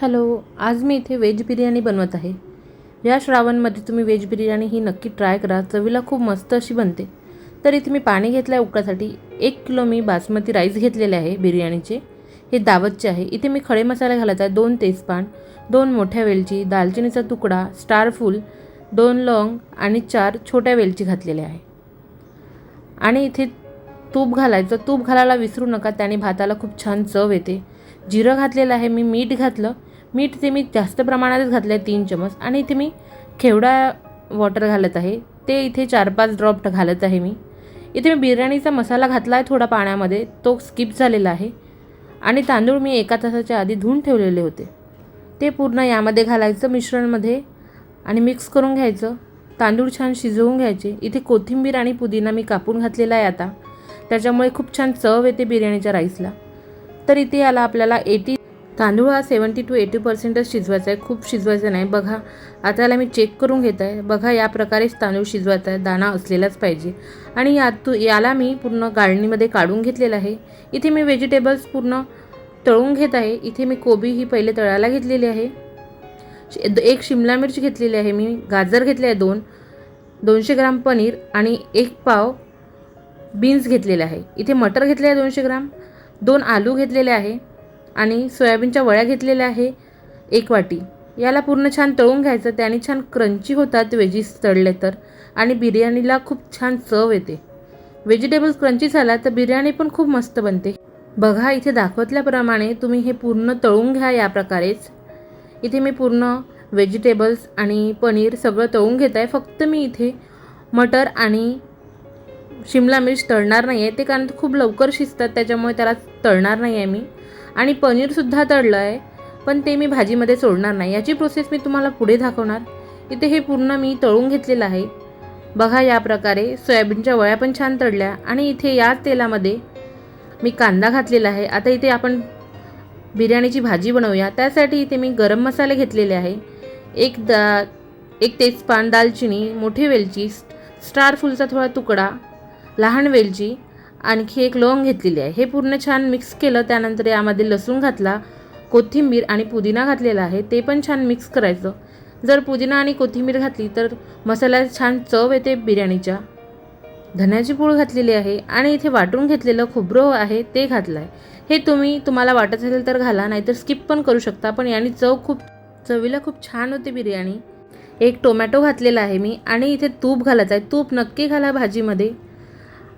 Hello आज मी इथे veg biryani बनवत आहे. या श्रावणमध्ये तुम्ही व्हेज बिर्याणी ही नक्की ट्राय करा चवीला खूप मस्त अशी बनते. तर इथे मी पाणी घेतलं आहे उकळासाठी एक किलो मी बासमती राईस घेतलेले आहे बिर्याणीचे. हे दावतचे आहे. इथे मी खडे मसाले घालत आहे दोन तेजपान दोन मोठ्या वेलची दालचिनीचा तुकडा स्टार फूल दोन लवंग आणि चार छोट्या वेलची घातलेल्या आहे. आणि इथे तूप घालायचं. तूप घालायला विसरू नका त्याने भाताला खूप छान चव येते. जिरं घातलेलं आहे मी मीठ घातलं. मीठ ते मी जास्त प्रमाणातच घातलं आहे तीन चमच आणि इथे मी खेवडा वॉटर घालत आहे. ते इथे चार पाच ड्रॉप घालत आहे मी. इथे मी बिर्याणीचा मसाला घातला आहे थोडा पाण्यामध्ये. तो स्किप झालेला आहे. आणि तांदूळ मी एका तासाच्या आधी धुवून ठेवलेले होते. ते पूर्ण यामध्ये घालायचं मिश्रणमध्ये आणि मिक्स करून घ्यायचं. तांदूळ छान शिजवून घ्यायचे. इथे कोथिंबीर आणि पुदिना मी कापून घातलेला आहे आता. त्याच्यामुळे खूप छान चव येते बिर्याणीच्या राईसला तर इथे याला आपल्याला एटी तांदूळ हा सेवन्टी टू एटी पर्सेंटच शिजवायचा आहे. खूप शिजवायचं नाही. बघा आता याला मी चेक करून घेत आहे. बघा या प्रकारेच तांदूळ शिजवायचा आहे. दाणा असलेलाच पाहिजे. आणि यात याला मी पूर्ण गाळणीमध्ये काढून घेतलेला आहे. इथे मी व्हेजिटेबल्स पूर्ण तळून घेत आहे. इथे मी कोबी ही पहिले तळायला घेतलेली आहे. शि- एक शिमला मिरची घेतलेली आहे मी. गाजर घेतले आहे दोन. दोनशे ग्राम पनीर आणि एक पाव बीन्स घेतलेले आहे. इथे मटर घेतले आहे दोनशे ग्राम. दोन आलू घेतलेले आहे. आणि सोयाबीनच्या वळ्या घेतलेल्या आहे एक वाटी. याला पूर्ण छान तळून घ्यायचं. त्याने छान क्रंची होतात वेजीस तळले तर. आणि बिर्याणीला खूप छान चव येते. व्हेजिटेबल्स क्रंची झाला तर बिर्याणी पण खूप मस्त बनते. बघा इथे दाखवल्याप्रमाणे तुम्ही हे पूर्ण तळून घ्या या प्रकारेच. इथे मी पूर्ण व्हेजिटेबल्स आणि पनीर सगळं तळून घेत आहे. फक्त मी इथे मटर आणि शिमला मिर्च तळणार नाही आहे ते कारण खूप लवकर शिजतात त्याच्यामुळे त्याला तळणार नाही आहे मी. आणि पनीरसुद्धा तळलं आहे पण ते मी भाजीमध्ये सोडणार नाही. याची प्रोसेस मी तुम्हाला पुढे दाखवणार. इथे हे पूर्ण मी तळून घेतलेलं आहे. बघा या प्रकारे सोयाबीनच्या वळ्या पण छान तळल्या आणि इथे याच तेलामध्ये मी कांदा घातलेला आहे. आता इथे आपण बिर्याणीची भाजी बनवूया. त्यासाठी इथे मी गरम मसाले घेतलेले आहे. एक दा एक तेजपान दालचिनी मोठी वेलची स्टार फुलचा थोडा तुकडा लहान वेलची आणखी एक लवंग घेतलेली आहे. हे पूर्ण छान मिक्स केलं त्यानंतर यामध्ये लसूण घातला कोथिंबीर आणि पुदिना घातलेला आहे ते पण छान मिक्स करायचं. जर पुदिना आणि कोथिंबीर घातली तर मसाल्याला छान चव येते बिर्याणीच्या. धन्याची पूळ घातलेली आहे आणि इथे वाटून घेतलेलं खोबरं आहे ते घातलं आहे हे तुम्ही तुम्हाला वाटत असेल तर घाला नाहीतर स्किप पण करू शकता पण याने चव खूप चवीला खूप छान होते बिर्याणी. एक टोमॅटो घातलेला आहे मी आणि इथे तूप घालायचं आहे. तूप नक्की घाला भाजीमध्ये.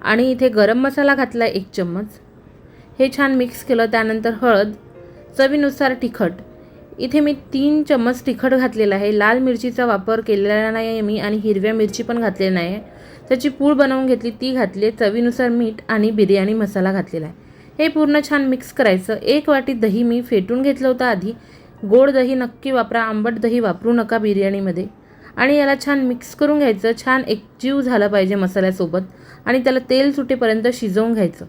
आणि इथे गरम मसाला घातला एक चम्मच. हे छान मिक्स केलं. त्यानंतर हळद चवीनुसार तिखट. इथे मी तीन चम्मच तिखट घातलेलं आहे. लाल मिरचीचा वापर केलेला नाही आहे मी आणि हिरव्या मिरची पण घातलेली नाही आहे. त्याची पूळ बनवून घेतली ती घातली चवीनुसार मीठ आणि बिर्याणी मसाला घातलेला आहे. हे पूर्ण छान मिक्स करायचं. एक वाटी दही मी फेटून घेतलं होतं आधी. गोड दही नक्की वापरा. आंबट दही वापरू नका बिर्याणीमध्ये. आणि याला छान मिक्स करून घ्यायचं. छान एकजीव झालं पाहिजे मसाल्यासोबत. आणि त्याला तेल सुटेपर्यंत शिजवून घ्यायचं.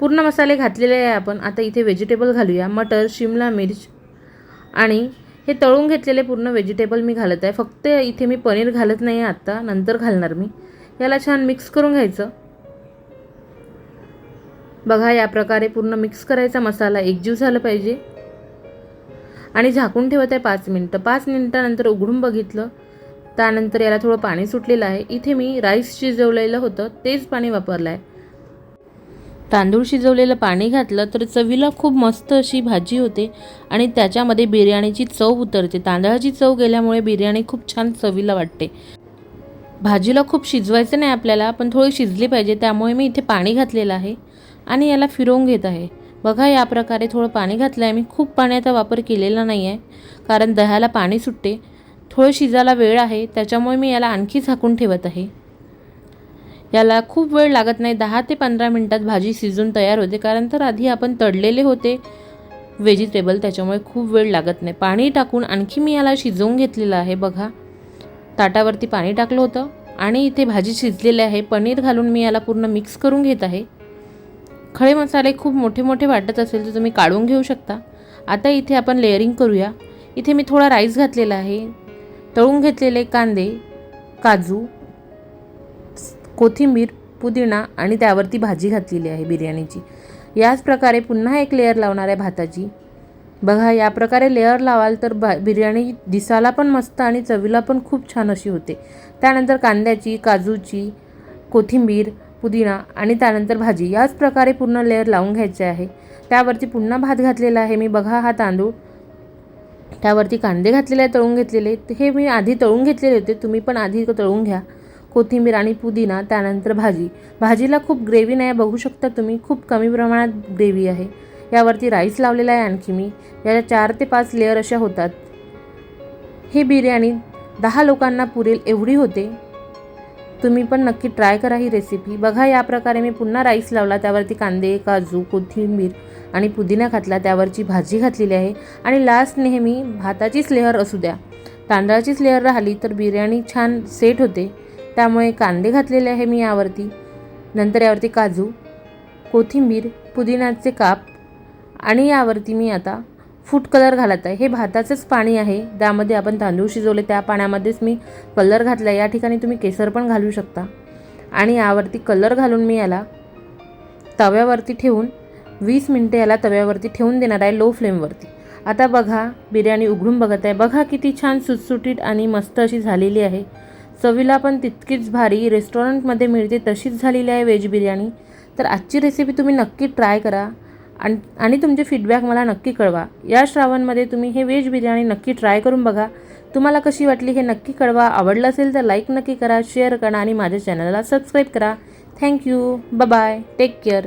पूर्ण मसाले घातलेले आहे आपण. आता इथे व्हेजिटेबल घालूया. मटर शिमला मिर्च आणि हे तळून घेतलेले पूर्ण व्हेजिटेबल मी घालत आहे. फक्त इथे मी पनीर घालत नाही आहे आत्ता नंतर घालणार मी. याला छान मिक्स करून घ्यायचं. बघा या प्रकारे पूर्ण मिक्स करायचा मसाला. एकजीव झाला पाहिजे. आणि झाकून ठेवत आहे पाच मिनटं. पाच मिनटानंतर उघडून बघितलं त्यानंतर याला थोडं पाणी सुटलेलं आहे. इथे मी राईस शिजवलेलं होतं तेच पाणी वापरलं आहे. तांदूळ शिजवलेलं पाणी घातलं तर चवीला खूप मस्त अशी भाजी होते आणि त्याच्यामध्ये बिर्याणीची चव उतरते. तांदळाची चव गेल्यामुळे बिर्याणी खूप छान चवीला वाटते. भाजीला खूप शिजवायचं नाही आपल्याला पण थोडी शिजली पाहिजे त्यामुळे मी इथे पाणी घातलेलं आहे आणि याला फिरवून घेत आहे. बघा या प्रकारे थोडं पाणी घातलं आहे मी खूप पाण्याचा वापर केलेला नाही आहे कारण दह्याला पाणी सुटते. थोडं शिजायला वेळ आहे त्याच्यामुळे मी याला आणखी झाकून ठेवत आहे. याला खूप वेळ लागत नाही दहा ते पंधरा मिनटात भाजी शिजून तयार होते कारण तर आधी आपण तळलेले होते व्हेजिटेबल त्याच्यामुळे खूप वेळ लागत नाही. पाणी टाकून आणखी मी याला शिजवून घेतलेलं आहे बघा. ताटावरती पाणी टाकलं होतं आणि इथे भाजी शिजलेली आहे. पनीर घालून मी याला पूर्ण मिक्स करून घेत आहे. खळे मसाले खूप मोठे मोठे वाटत असेल तर तुम्ही काढून घेऊ शकता. आता इथे आपण लेअरिंग करूया. इथे मी थोडा राईस घातलेला आहे. तळून घेतलेले कांदे काजू कोथिंबीर पुदिना आणि त्यावरती भाजी घातलेली आहे बिर्याणीची. याच प्रकारे पुन्हा एक लेअर लावणार आहे भाताची. बघा या प्रकारे लेअर लावाल तर बा बिर्याणी दिसायला पण मस्त आणि चवीला पण खूप छान अशी होते. त्यानंतर कांद्याची काजूची कोथिंबीर पुदिना आणि त्यानंतर भाजी. याच प्रकारे पूर्ण लेअर लावून घ्यायचे आहे. त्यावरती पुन्हा भात घातलेला आहे मी. बघा हा तांदूळ त्यावरती कांदे घातलेले आहे तळून घेतलेले हे मी आधी तळून घेतलेले होते तुम्ही पण आधी तळून घ्या. कोथिंबीर आणि पुदिना त्यानंतर भाजी. भाजीला खूप ग्रेव्ही नाही बघू शकता तुम्ही खूप कमी प्रमाणात ग्रेव्ही आहे. यावरती राईस लावलेला आहे आणखी मी. याच्या चार ते पाच लेअर अशा होतात. ही बिर्याणी दहा लोकांना पुरेल एवढी होते. तुम्ही पण नक्की ट्राय करा ही रेसिपी बघा या प्रकारे मी पुन्हा राईस लावला त्यावरती कांदे काजू कोथिंबीर आणि पुदिना घातला त्यावरची भाजी घातलेली आहे. आणि लास्ट नेहमी भाताचीच लेअर असू द्या. तांदळाचीच लेअर राहिली तर बिर्याणी छान सेट होते. त्यामुळे कांदे घातलेले आहे मी यावरती. नंतर यावरती काजू कोथिंबीर पुदिन्याचे काप आणि यावरती मी आता फूड कलर घालत आहे. हे भाताचंच पाणी आहे. त्यामध्ये आपण तांदूळ शिजवले. त्या पाण्यामध्येच मी कलर घातला या ठिकाणी तुम्ही केसर पण घालू शकता. आणि यावरती कलर घालून मी याला तव्यावरती ठेवून वीस मिनटे याला तव्यावरती ठेवून देणार आहे लो फ्लेमवरती. आता बघा बिर्याणी उघडून बघत आहे. बघा किती छान सुटसुटीत आणि मस्त अशी झालेली आहे. चवीला पण तितकीच भारी रेस्टॉरंटमध्ये मिळते तशीच झालेली आहे व्हेज बिर्याणी. तर आजची रेसिपी तुम्ही नक्की ट्राय करा. आणि तुमचे फीडबॅक मला नक्की कळवा. या श्रावणमध्ये तुम्ही हे व्हेज बिर्याणी नक्की ट्राय करून बघा. तुम्हाला कशी वाटली हे नक्की कळवा. आवडलं असेल तर लाईक नक्की करा शेअर करा आणि माझ्या चॅनलला सबस्क्राईब करा. Thank you bye take care